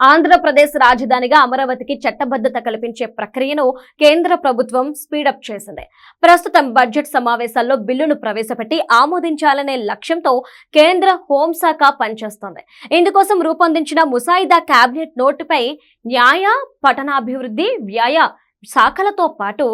ఆంధ్రప్రదేశ్ రాజధానిగా అమరావతికి చట్టబద్ధత కల్పించే ప్రక్రియను కేంద్ర ప్రభుత్వం స్పీడప్ చేసింది. ప్రస్తుతం బడ్జెట్ సమావేశాల్లో బిల్లును ప్రవేశపెట్టి ఆమోదించాలనే లక్ష్యంతో కేంద్ర హోంశాఖ పనిచేస్తోంది. ఇందుకోసం రూపొందించిన ముసాయిదా కేబినెట్ నోటుపై న్యాయ పట్టణాభివృద్ధి వ్యయ శాఖలతో పాటు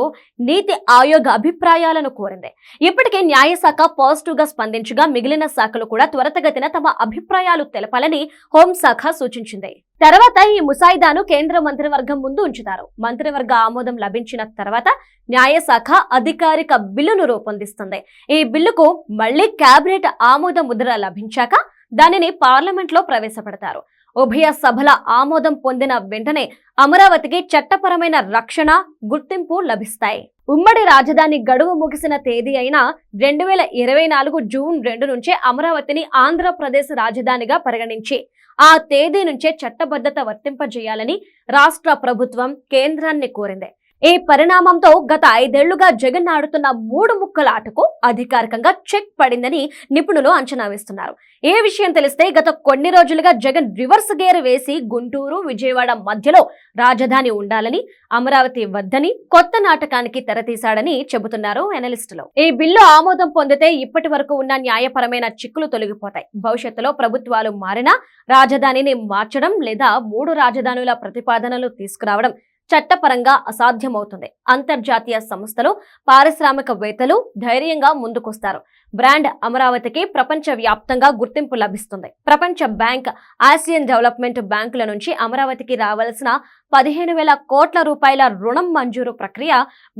నీతి ఆయోగ అభిప్రాయాలను కోరింది. ఇప్పటికే న్యాయశాఖ పాజిటివ్గా స్పందించగా మిగిలిన శాఖలు కూడా త్వరతగతిన తమ అభిప్రాయాలు తెలపాలని హోంశాఖ సూచించింది. తర్వాత ఈ ముసాయిదాను కేంద్ర మంత్రివర్గం ముందు ఉంచుతారు. మంత్రివర్గ ఆమోదం లభించిన తర్వాత న్యాయశాఖ అధికారిక బిల్లును రూపొందిస్తుంది. ఈ బిల్లుకు మళ్ళీ కేబినెట్ ఆమోద ముద్ర లభించాక దానిని పార్లమెంట్లో ప్రవేశపెడతారు. ఉభయ సభల ఆమోదం పొందిన వెంటనే అమరావతికి చట్టపరమైన రక్షణ గుర్తింపు లభిస్తాయి. ఉమ్మడి రాజధాని గడువు ముగిసిన తేదీ అయిన రెండు వేల ఇరవై నాలుగు జూన్ రెండు నుంచే అమరావతిని ఆంధ్రప్రదేశ్ రాజధానిగా పరిగణించి ఆ తేదీ నుంచే చట్టబద్ధత వర్తింపజేయాలని రాష్ట్ర ప్రభుత్వం కేంద్రాన్ని కోరింది. ఈ పరిణామంతో గత ఐదేళ్ళుగా జగన్ ఆడుతున్న మూడు ముక్కల ఆటకు అధికారికంగా చెక్ పడిందని నిపుణులు అంచనా వేస్తున్నారు. ఏ విషయం తెలిస్తే గత కొన్ని రోజులుగా జగన్ రివర్స్ గేర్ వేసి గుంటూరు విజయవాడ మధ్యలో రాజధాని ఉండాలని అమరావతి వద్దని కొత్త నాటకానికి తెరతీశాడని చెబుతున్నారు ఎనలిస్టులు. ఈ బిల్లు ఆమోదం పొందితే ఇప్పటి వరకు ఉన్న న్యాయపరమైన చిక్కులు తొలగిపోతాయి. భవిష్యత్తులో ప్రభుత్వాలు మారినా రాజధానిని మార్చడం లేదా మూడు రాజధానుల ప్రతిపాదనలు తీసుకురావడం చట్టపరంగా అసాధ్యమవుతుంది. అంతర్జాతీయ సంస్థలు పారిశ్రామికవేత్తలు ధైర్యంగా ముందుకొస్తారు. బ్రాండ్ అమరావతికి ప్రపంచ వ్యాప్తంగా గుర్తింపు లభిస్తుంది. ప్రపంచ బ్యాంక్ ఆసియన్ డెవలప్మెంట్ బ్యాంకుల నుంచి అమరావతికి రావాల్సిన పదిహేను వేల కోట్ల రూపాయల రుణం మంజూరు ప్రక్రియ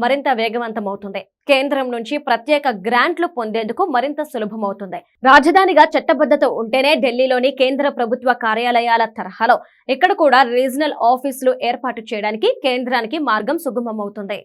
మరింత వేగవంతమవుతుంది. కేంద్రం నుంచి ప్రత్యేక గ్రాంట్లు పొందేందుకు మరింత సులభమవుతుంది. రాజధానిగా చట్టబద్ధత ఉంటేనే ఢిల్లీలోని కేంద్ర ప్రభుత్వ కార్యాలయాల తరహాలో ఇక్కడ కూడా రీజనల్ ఆఫీసులు ఏర్పాటు చేయడానికి కేంద్రానికి మార్గం సుగమమవుతుంది.